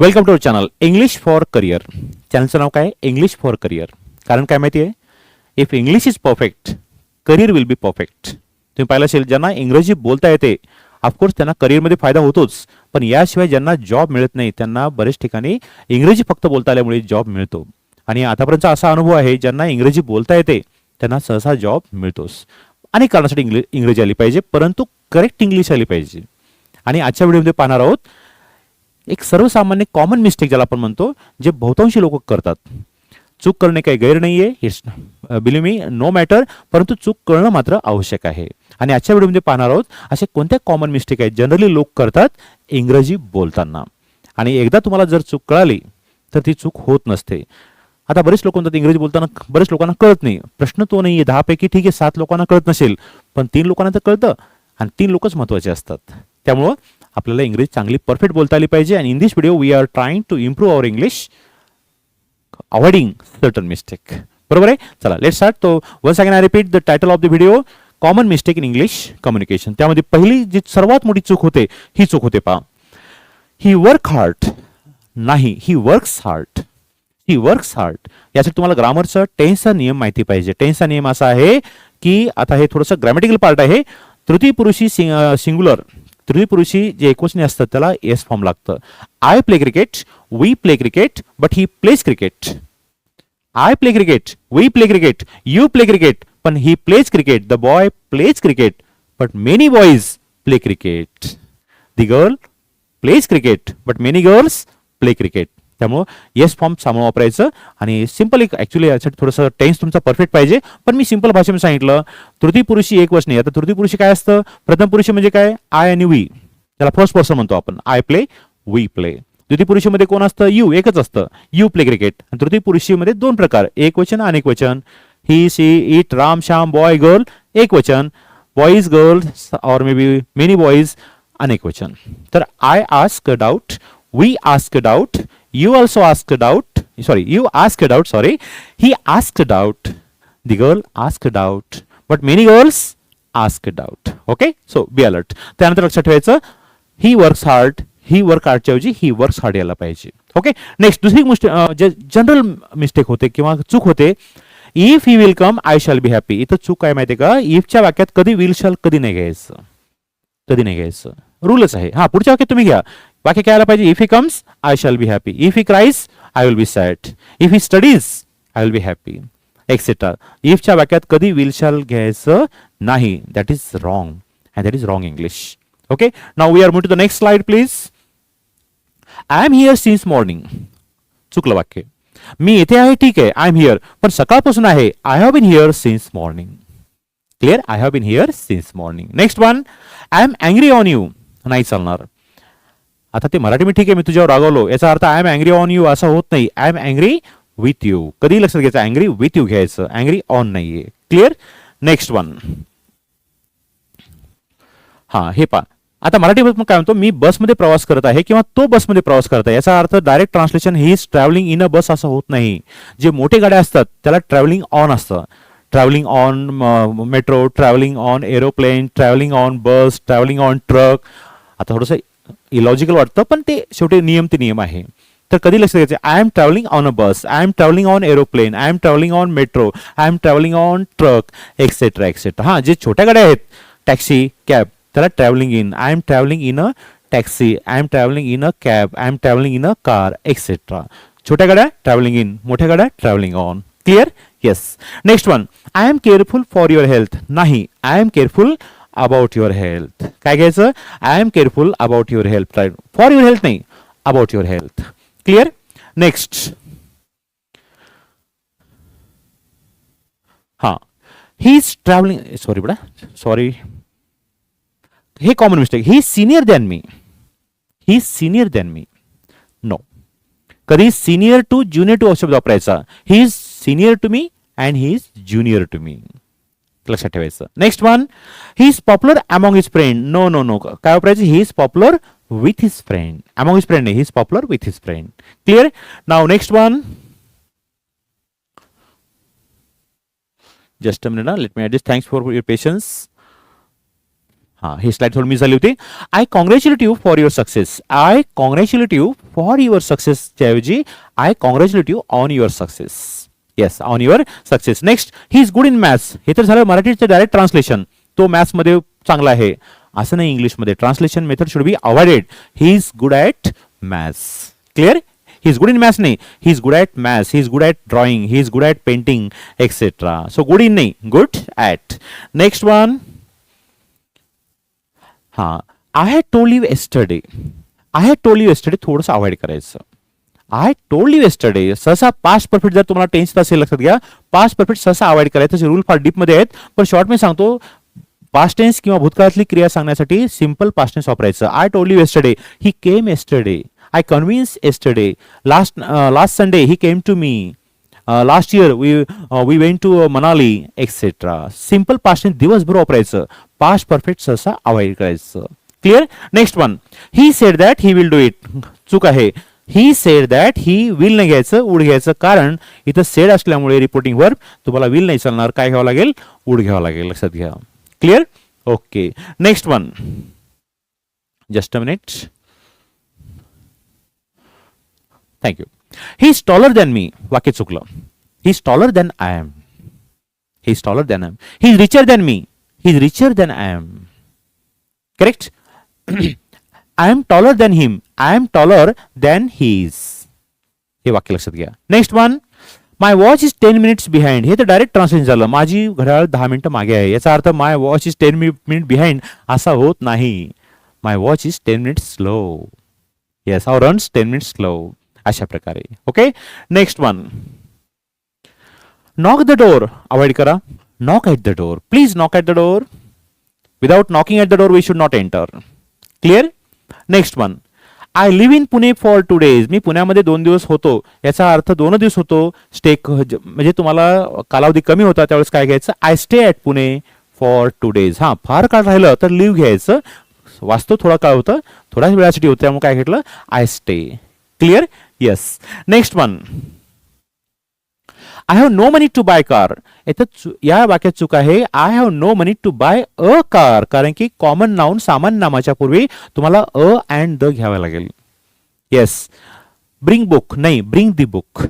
Welcome to our channel English for career चॅनलचं नाव काय? English for career कारण काय माहिती आहे? If English is perfect career will be perfect तुम्ही पाहिलं असेल ज्यांना इंग्रजी बोलता येते ऑफकोर्स त्यांना करिअरमध्ये फायदा होतोच. पण याशिवाय ज्यांना जॉब मिळत नाही त्यांना बरेच ठिकाणी इंग्रजी फक्त बोलता आल्यामुळे जॉब मिळतो. आणि आतापर्यंतचा असा अनुभव आहे ज्यांना इंग्रजी बोलता येते त्यांना सहसा जॉब मिळतोच. अनेक कारणासाठी इंग्लि इंग्रजी आली पाहिजे परंतु करेक्ट इंग्लिश आली पाहिजे. आणि आजच्या व्हिडिओमध्ये पाहणार आहोत एक सर्वसामान्य कॉमन मिस्टेक ज्याला आपण म्हणतो जे बहुतांशी लोक करतात. चूक करणे काही गैर नाही आहे बिलीव मी नो मॅटर परंतु चूक करणं मात्र आवश्यक आहे. आणि आजच्या व्हिडिओमध्ये पाहणार आहोत असे कोणत्या कॉमन मिस्टेक आहेत? जनरली लोक करतात इंग्रजी बोलताना. आणि एकदा तुम्हाला जर चूक कळाली तर ती चूक होत नसते. आता बरेच लोक म्हणतात इंग्रजी बोलताना बरेच लोकांना कळत नाही. प्रश्न तो नाही आहे दहापैकी ठीक आहे सात लोकांना कळत नसेल. पण तीन लोकांना तर कळतं आणि तीन लोकच महत्त्वाचे असतात. त्यामुळं आपल्याला इंग्रजी चांगली परफेक्ट बोलता आली पाहिजे. आणि in this video we are trying to improve our English avoiding certain mistake बरोबर आहे? चला लेट स्टार्ट तो one second I repeat the title of the video common mistake in English communication त्यामध्ये पहिली जी सर्वात मोठी चूक होते ही चूक होते पहा. ही वर्क हार्ट नाही he works hard he works hard यासाठी तुम्हाला ग्रामरचा टेन्सचा नियम माहिती पाहिजे. टेन्सचा नियम असा आहे की आता हे थोडंसं ग्रॅमॅटिकल पार्ट आहे. तृतीय पुरुषी सिंग सिंग्युलर तृतीय पुरुषी जे एकवचनी असतात त्याला एस फॉर्म लागतं. I play cricket we play cricket but he plays cricket I play cricket we play cricket you play cricket पण he plays cricket the boy plays cricket but many boys play cricket the girl plays cricket but many girls play cricket त्यामुळं S form सामोरं वापरायचं. आणि simple एक actually यासाठी थोडंसं tense तुमचा perfect पाहिजे. पण मी सिंपल भाषेमध्ये सांगितलं तृतीय पुरुषी एक वचने आता तृतीय पुरुषी काय असतं? प्रथम पुरुषी म्हणजे काय? आय आणि वी त्याला फर्स्ट पर्सन म्हणतो आपण. आय प्ले वी प्ले द्वितीय पुरुषीमध्ये कोण असतं? यू एकच असतं. यू प्ले क्रिकेट आणि तृतीय पुरुषीमध्ये दोन प्रकार. एक वचन अनेक वचन. He she it Ram Shyam boy girl एक वचन. बॉईज गर्ल्स और मे बी मेनी बॉईज अनेक वचन. तर I ask doubt we ask doubt you also asked out sorry you asked out sorry. He asked out. The girl asked out. But many girls asked out. Okay? So be alert. त्यानंतर लक्षात ठेवायचं he works hard he work हार्डच्या ऐवजी he works hard यायला पाहिजे. Okay next दुसरी गोष्ट जे general mistake होते किंवा चूक होते if he will come I shall be happy इथं चूक काय माहितीये का? इफच्या वाक्यात कधी विल शॅल कधी नाही घ्यायचं. कधी नाही घ्यायचं. रूलच आहे. हा पुढच्या वाक्यात तुम्ही घ्या. वाक्य काय आलं पाहिजे? If he comes I shall be happy if he cries I will be sad if he studies I will be happy etcetera इफच्या वाक्यात कधी विल शॅल घ्यायचं नाही. That is wrong and that is wrong English okay now we are move to the next slide please I am here since morning चुकलं वाक्य. मी इथे आहे ठीक आहे. आय एम हिअर पण सकाळपासून आहे. I have been here since morning clear I have been here since morning next one I am angry on you नाही चालणार. आता ते मराठी मी ठीक आहे मी तुझ्यावर रागवलो. याचा अर्थ I am angry on you असं होत नाही. I am angry with you कधी लक्षात घ्यायचं? अँग्री विथ यू घ्यायचं. अँग्री ऑन नाहीये. क्लिअर नेक्स्ट वन हा हे पा आता मराठीमध्ये मग काय म्हणतो? मी बसमध्ये प्रवास करत आहे किंवा तो बसमध्ये प्रवास करत आहे? याचा अर्थ direct translation he is travelling in a bus असं होत नाही. जे मोठे गाड्या असतात त्याला ट्रॅव्हलिंग ऑन असतं. Travelling on metro travelling on aeroplane travelling on bus travelling on truck आता थोडंसं इलॉजिकल वाटतं पण ते शेवटी नियम ते नियम आहे. तर कधी लक्षात घ्यायचं I am travelling on a bus I am travelling on aeroplane I am travelling on metro I am travelling on truck etcetera etcetera हां जे छोट्या गाड्या आहेत टॅक्सी कॅब त्याला travelling in I am travelling in a taxi I am travelling in a cab I am travelling in a car etcetera छोट्या गाड्या travelling in मोठ्या गाड्या travelling on clear yes next one I am careful for your health नाही. I am careful about your health काय घ्यायचं I am careful about your health right for your health नाही about your health clear next हा he is travelling sorry बडा sorry हे common mistake he senior than me he senior than me no कधी senior to junior to शब्द वापरायचा he is senior to me and he is junior to me लक्षात ठेवायचं next one he is popular among his friend no no no काय वापरायचं he is popular with his friend among his friend he is popular with his friend clear now next one just a minute let me adjust thanks for your patience हां ही slide थोडी miss झाली होती I congratulate you for your success I congratulate you for your सक्सेसच्या ऐवजी I congratulate you on your success yes on your success next he is good in maths हे तर झालं मराठीचं डायरेक्ट ट्रान्सलेशन तो मॅथ्समध्ये चांगला आहे. असं नाही इंग्लिशमध्ये translation method should be avoided he is good at maths clear he is good in maths नाही. He is good at maths he is good at drawing he is good at painting etcetera so good in नाही. Good at next one हा I had told you yesterday I had told you yesterday थोडंसं avoid करायचं. I told you yesterday सहसा past perfect जर तुम्हाला tense असेल लक्षात घ्या पास्ट परफेक्ट सहसा अवॉइड करायचं रूल फार डीपमध्ये आहेत. पण शॉर्ट मी सांगतो पास्ट टेन्स किंवा भूतकाळातली क्रिया सांगण्यासाठी सिंपल पास्ट टेन्स वापरायचं. I told you yesterday he came yesterday I convince yesterday last last Sunday he came to me last year we we went to Manali etcetera simple past tense दिवसभर वापरायचं. Past perfect सहसा avoid करायचं. Clear next one he said that he will do it चूक आहे. He said that he will नाही घ्यायचं उड घ्यायचं कारण इथं सेड असल्यामुळे रिपोर्टिंग वर तुम्हाला विल नाही चालणार. काय घ्यावं लागेल? उड घ्यावं लागेल. लक्षात घ्या. Clear okay next one just a minute thank you he is taller than me वाक्य चुकलं. He is taller than I am he is taller than I am he is richer than me he is richer than I am correct I am taller than him I am taller than his हे वाक्य लक्षात घ्या. Next one my watch is ten minutes behind हे तर direct translation झालं. माझी घड्याळ दहा मिनिटं मागे आहे. याचा अर्थ my watch is ten minute behind असा होत नाही. My watch is ten minutes slow yes our runs ten minutes slow अशा प्रकारे. Okay next one knock the door avoid करा. Knock at the door please knock at the door without knocking at the door we should not enter clear next one I live in Pune for two days मी पुण्यामध्ये दोन दिवस होतो. याचा अर्थ दोन दिवस होतो. स्टे म्हणजे तुम्हाला कालावधी कमी होता त्यावेळेस काय घ्यायचं? I stay at Pune for two days हां फार काळ राहिलं तर लिव्ह घ्यायचं. वास्तव थोडा काळ होतं थोड्याच वेळासाठी होतं त्यामुळे काय घेतलं? I stay clear yes next one I have no money to buy car येथे या वाक्यात चूक आहे. I have no money to buy a car कारण की कॉमन नाऊन सामान्य नामाच्या पूर्वी तुम्हाला अ अँड द घ्यावं लागेल. येस ब्रिंग बुक नाही bring the book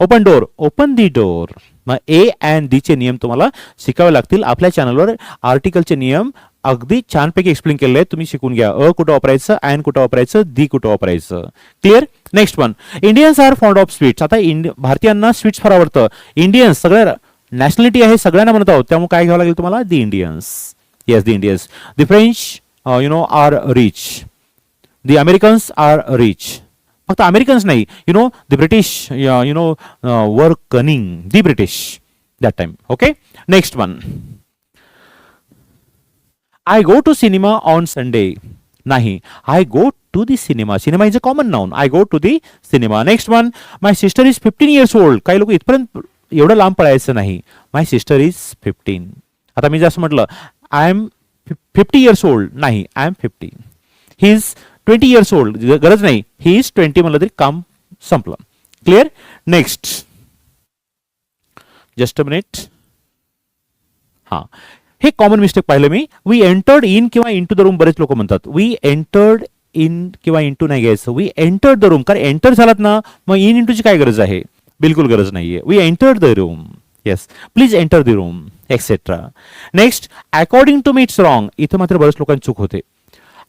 open door open the door मग ए अँड दी चे नियम तुम्हाला शिकावे लागतील. आपल्या चॅनलवर आर्टिकलचे नियम अगदी छानपैकी एक्सप्लेन केलेलं आहे तुम्ही शिकून घ्या. अ कुठं वापरायचं? अँड कुठं वापरायचं? दी कुठं वापरायचं? Clear next one Indians are fond of sweets आता इंड भारतीयांना स्वीट्स फार आवडतं. इंडियन्स सगळ्या नॅशनॅलिटी आहे सगळ्यांना म्हणत आहोत. त्यामुळे काय घ्यावं लागेल तुम्हाला? The Indians yes the Indians the French you know are rich the Americans are rich फक्त अमेरिकन्स नाही. You know the British you know were cunning the British that time okay next one I go to cinema on Sunday नाही I go to the cinema cinema is a common noun I go to the cinema next one my sister is fifteen years old काही लोक इथपर्यंत एवढं लांब पळायचं नाही. माय sister is fifteen आता मी जसं म्हटलं I am fifty years old नाही I am fifty he is twenty years old गरज नाही. ही इज ट्वेंटी म्हणलं तरी काम संपलं. Clear next just a minute हां. हे कॉमन मिस्टेक पाहिलं मी. वी एंटर्ड इन किंवा इन टू द रूम बरेच लोक म्हणतात. वी एंटर्ड इन किंवा इन टू नाही घ्यायचं वी एंटर्ड द रूम कारण एंटर झालात ना मग इन इंटूची काय गरज आहे? बिलकुल गरज नाहीये. We entered the room yes please enter the room etcetera next according to me it's wrong इथं मात्र बरेच लोकांची चूक होते.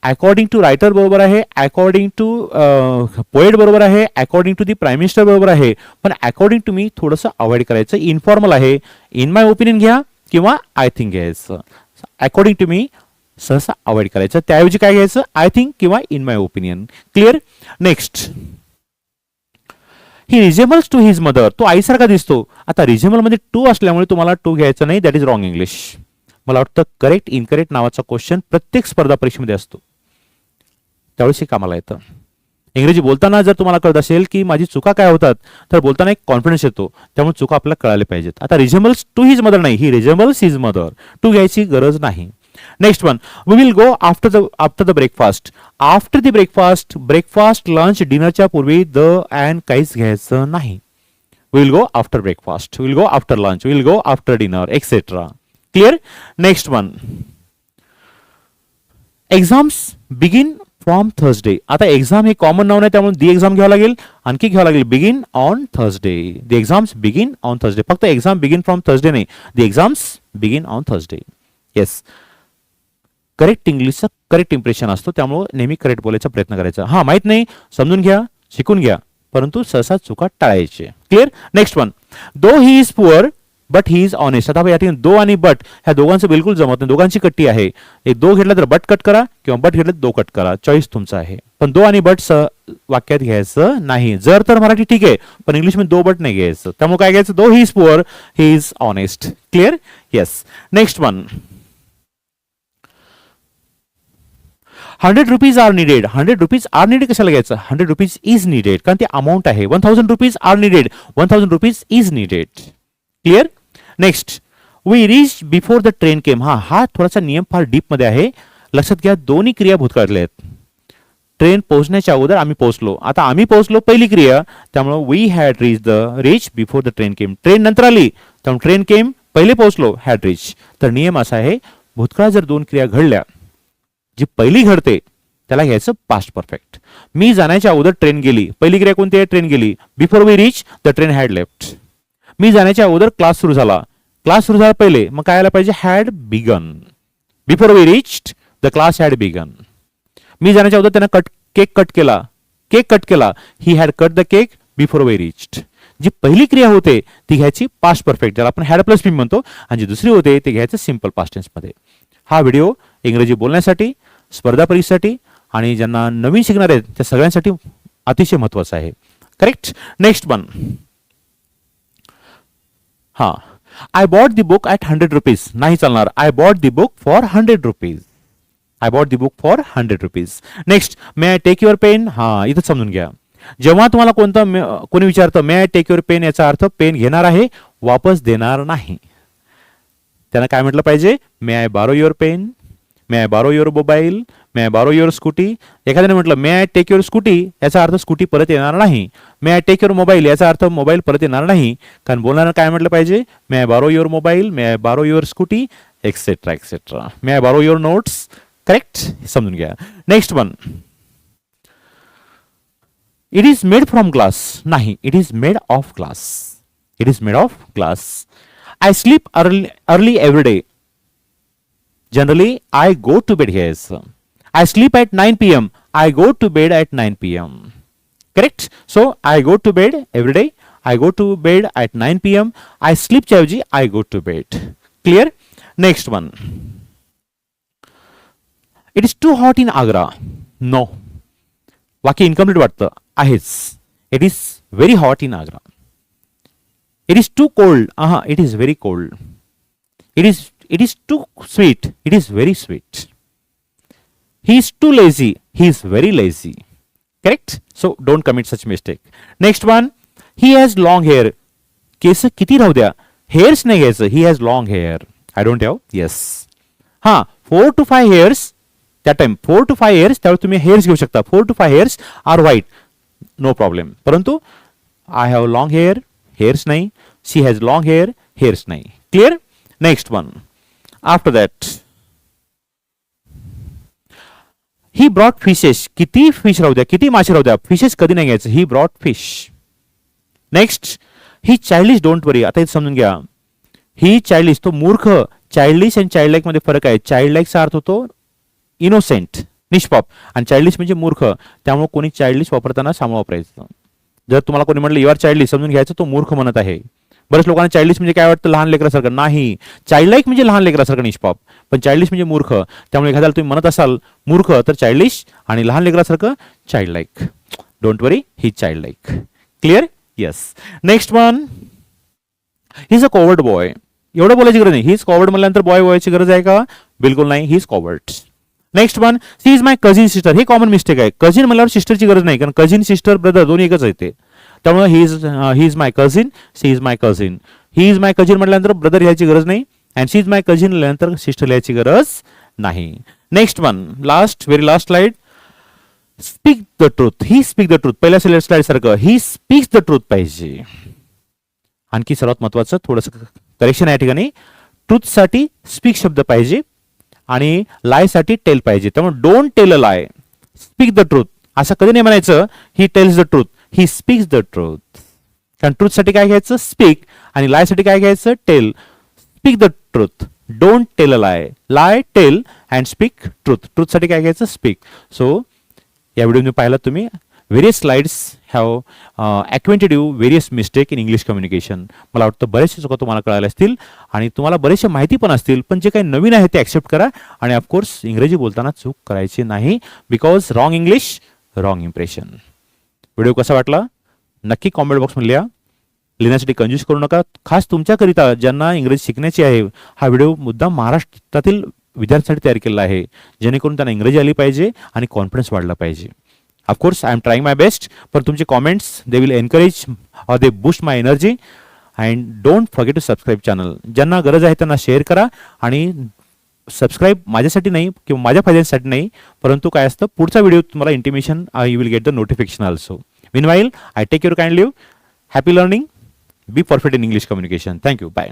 अकॉर्डिंग टू रायटर बरोबर आहे. अकॉर्डिंग टू पोएट बरोबर आहे. According to the prime minister बरोबर आहे. पण अकॉर्डिंग टू मी थोडंसं अवॉइड करायचं इन्फॉर्मल आहे. इन माय ओपिनियन घ्या. किंवा आय थिंक घ्यायचं. अकॉर्डिंग टू मी सहसा अवॉइड करायचं. त्याऐवजी काय घ्यायचं? आय थिंक किंवा in my opinion clear next he resembles to his mother तो आईसारखा दिसतो. आता रिझेबलमध्ये टू असल्यामुळे तुम्हाला टू घ्यायचं नाही. दॅट इज रॉंग इंग्लिश मला वाटतं करेक्ट इनकरेक्ट नावाचा क्वेश्चन प्रत्येक स्पर्धा परीक्षेमध्ये असतो. त्यावेळेस हे कामाला येतं. इंग्रजी बोलताना जर तुम्हाला कळत असेल की माझी चुका काय होतात तर बोलताना एक कॉन्फिडन्स येतो. त्यामुळे चुका आपल्याला कळायला पाहिजेत. आता रिजेबल्स टू हिज मदर नाही. He resembles his mother to घ्यायची गरज नाही. Next one we will go after the after the breakfast after the breakfast breakfast lunch डिनरच्या पूर्वी द अँड काहीच घ्यायचं नाही. Will go after breakfast will go after lunch will go after dinner etcetera clear next one exams begin from Thursday आता exam हे common नाव नाही त्यामुळे the exam घ्यावं लागेल. आणखी घ्यावं लागेल begin on Thursday the exams begin on Thursday फक्त एक्झाम बिगिन फ्रॉम थर्सडे नाही. The exams begin on Thursday yes correct इंग्लिशचा करेक्ट इम्प्रेशन असतो त्यामुळे नेहमी करेक्ट बोलायचा प्रयत्न करायचा. हा माहीत नाही. समजून घ्या शिकून घ्या. परंतु सहसा चुका टाळायचे. Clear next one though he is poor but he is honest आता या दो बट ह्या दोघांचं बिलकुल जमत नाही. दोघांची कट्टी आहे. एक दो घेतला तर बट कट करा किंवा बट घेतलं दो कट करा. चॉईस तुमचा आहे. दो आणि बट वाक्यात घ्यायचं नाही. जर तर मराठी ठीक पण इंग्लिश मध्ये दो बट नाही घ्यायचं. Though he is poor he is honest clear yes next one hundred rupees are needed hundred rupees are needed कशाला घ्यायचं? हंड्रेड रुपीज़ इज़ निडेड कारण ती अमाऊंट आहे. One thousand rupees are needed one thousand rupees is needed clear next we reach before the train came हा हा थोडासा नियम फार डीपमध्ये आहे. लक्षात घ्या दोन्ही क्रिया भूतकाळातल्या आहेत. ट्रेन पोहोचण्याच्या अगोदर आम्ही पोहोचलो. आता आम्ही पोहोचलो पहिली क्रिया. त्यामुळे we had reach the reach before the train came train नंतर आली. त्यामुळे ट्रेन केम पहिले पोहोचलो हॅड रीच तर नियम असा आहे भूतकाळात जर दोन क्रिया घडल्या जी पहिली घडते त्याला घ्यायचं पास्ट परफेक्ट मी जाण्याच्या अगोदर ट्रेन गेली. पहिली क्रिया कोणती आहे? ट्रेन गेली. Before we reach the train had left मी जाण्याच्या अगोदर क्लास सुरू झाला. क्लास सुरू झाला पहिले. मग काय आला पाहिजे? Had begun before we reached the class had begun मी जाण्याच्या अगोदर त्यानं कट केक कट केला. केक कट केला. He had cut the cake before we reached जी पहिली क्रिया होते ती घ्यायची पास्ट परफेक्ट ज्याला आपण हॅड प्लस मी म्हणतो. आणि जी दुसरी होते ते घ्यायचं सिंपल पास्टमध्ये. हा व्हिडिओ इंग्रजी बोलण्यासाठी स्पर्धा परीक्षेसाठी आणि ज्यांना नवीन शिकणार आहेत त्या सगळ्यांसाठी अतिशय महत्त्वाचा आहे. करेक्ट नेक्स्ट वन हा. I bought the book at hundred rupees नाही चालणार. I bought the book for hundred rupees I bought the book for hundred rupees next may I take your pen हा इथं समजून घ्या. जेव्हा तुम्हाला कोणतं कोणी विचारतं may I take your pen याचा अर्थ पेन घेणार आहे वापस देणार नाही. त्यांना काय म्हटलं पाहिजे? May I borrow your pen may I borrow your mobile may I borrow your scooty एखाद्याने म्हटलं may I take your scooty याचा अर्थ स्कूटी परत येणार नाही. May I take your mobile याचा अर्थ मोबाईल परत येणार नाही. कारण बोलणारं काय म्हटलं पाहिजे? May I borrow your mobile may I borrow your scooty etcetera etcetera may I borrow your notes correct समजून घ्या. Next one it is made from glass नाही it is made of glass it is made of glass I sleep early early every day generally I go to bed hairs. i sleep at 9 pm i go to bed at 9 pm correct so i go to bed every day i go to bed at 9 pm i sleep च्या ऐवजी i go to bed clear next one it is too hot in agra no वाक्य incomplete वाटतं आहेच it is very hot in Agra it is too cold हा it is very cold it is it is too sweet it is very sweet He is too lazy. He is very lazy. Correct? So don't commit such mistake. Next one. He has long hair. केस किती राहू द्या hairs नाही घ्यायचं he has long hair I don't have yes हा four two five hairs त्या time four two five years त्यावेळी तुम्ही हेअर्स घेऊ शकता four two five years are white no problem परंतु I have long hair hairs नाही she has long hair hairs नाही clear next one after that he brought fishes किती fish राहू द्या किती मासे राहू द्या. फिशेस कधी नाही घ्यायचं. He brought fish next he childish don't worry आता समजून घ्या. ही चायल्डिश तो मूर्ख चाइल्डिश अँड चाइल्ड लाईकमध्ये फरक आहे. चाइल्ड लाईकचा अर्थ होतो इनोसेंट निष्पाप. आणि चाइल्डिश म्हणजे मूर्ख. त्यामुळे कोणी चाइल्डिश वापरताना सामोरं वापरायचं. जर तुम्हाला कोणी म्हटलं युआर चाइल्डिश समजून घ्यायचं तो मूर्ख म्हणत आहे. बरेच लोकांना चाइल्डिश म्हणजे काय वाटतं? लहान लेकरासारखं. नाही. चाइल्ड लाईक म्हणजे लहान लेकरासारखं निष्पाप. पण चाइल्डिश म्हणजे मूर्ख. त्यामुळे एखाद्याला तुम्ही म्हणत असाल मूर्ख तर चाइल्डिश आणि लहान लेकरासारखं childlike don't worry he childlike clear yes next one he is a coward boy एवढं बोलायची गरज नाही. ही कॉवर्ड म्हणल्यानंतर बॉय बॉयची गरज आहे का? बिलकुल नाही. He is coward next one she is my cousin sister हे कॉमन मिस्टेक आहे. कझिन म्हणल्यावर सिस्टरची गरज नाही. कारण कझिन सिस्टर ब्रदर दोन्ही एकच आहे ते. त्यामुळे he is he is my cousin she is my cousin he is my cousin म्हटल्यानंतर ब्रदर लिहायची गरज नाही and she is my cousin लिहिल्यानंतर सिस्टर लिहायची गरज नाही. Next one last very last slide speak the truth he speak the truth पहिल्या slide सारखं. ही स्पीक्स द ट्रूथ पाहिजे. आणखी सर्वात महत्वाचं थोडंसं करेक्शन या ठिकाणी. ट्रूथसाठी स्पीक शब्द पाहिजे आणि लायसाठी टेल पाहिजे. त्यामुळे don't tell a lie speak the truth असं कधी नाही म्हणायचं he tells the truth he speaks the truth कारण ट्रूथसाठी काय घ्यायचं? स्पीक आणि लायसाठी काय घ्यायचं? Tell speak the truth don't tell a lie lie tell and speak truth ट्रूथसाठी काय घ्यायचं? स्पीक सो या व्हिडिओ पाहिला तुम्ही. Various slides have acquainted you various mistake in English communication मला वाटतं बरेचसे चुका तुम्हाला कळायला असतील आणि तुम्हाला बरेचसे माहिती पण असतील पण जे काही नवीन आहे ते ॲक्सेप्ट करा आणि ऑफकोर्स इंग्रजी बोलताना चूक करायची नाही. Because wrong English wrong impression video कसा वाटला? नक्की कॉमेंट बॉक्समध्ये लिहा. लिहिण्यासाठी कंजूस करू नका. खास तुमच्याकरिता ज्यांना इंग्रजी शिकण्याची आहे हा व्हिडिओ मुद्दा महाराष्ट्रातील विद्यार्थ्यांसाठी तयार केलेला आहे. जेणेकरून त्यांना इंग्रजी आली पाहिजे आणि कॉन्फिडन्स वाढला पाहिजे. Of course I am trying my best पण तुमचे comments they will encourage or they boost my energy and don't forget to subscribe channel ज्यांना गरज आहे त्यांना शेअर करा आणि सबस्क्राईब माझ्यासाठी नाही किंवा माझ्या फायद्यासाठी नाही परंतु काय असतं पुढचा व्हिडिओ तुम्हाला intimation you will get the notification also meanwhile I take your kind leave happy learning be perfect in English communication thank you bye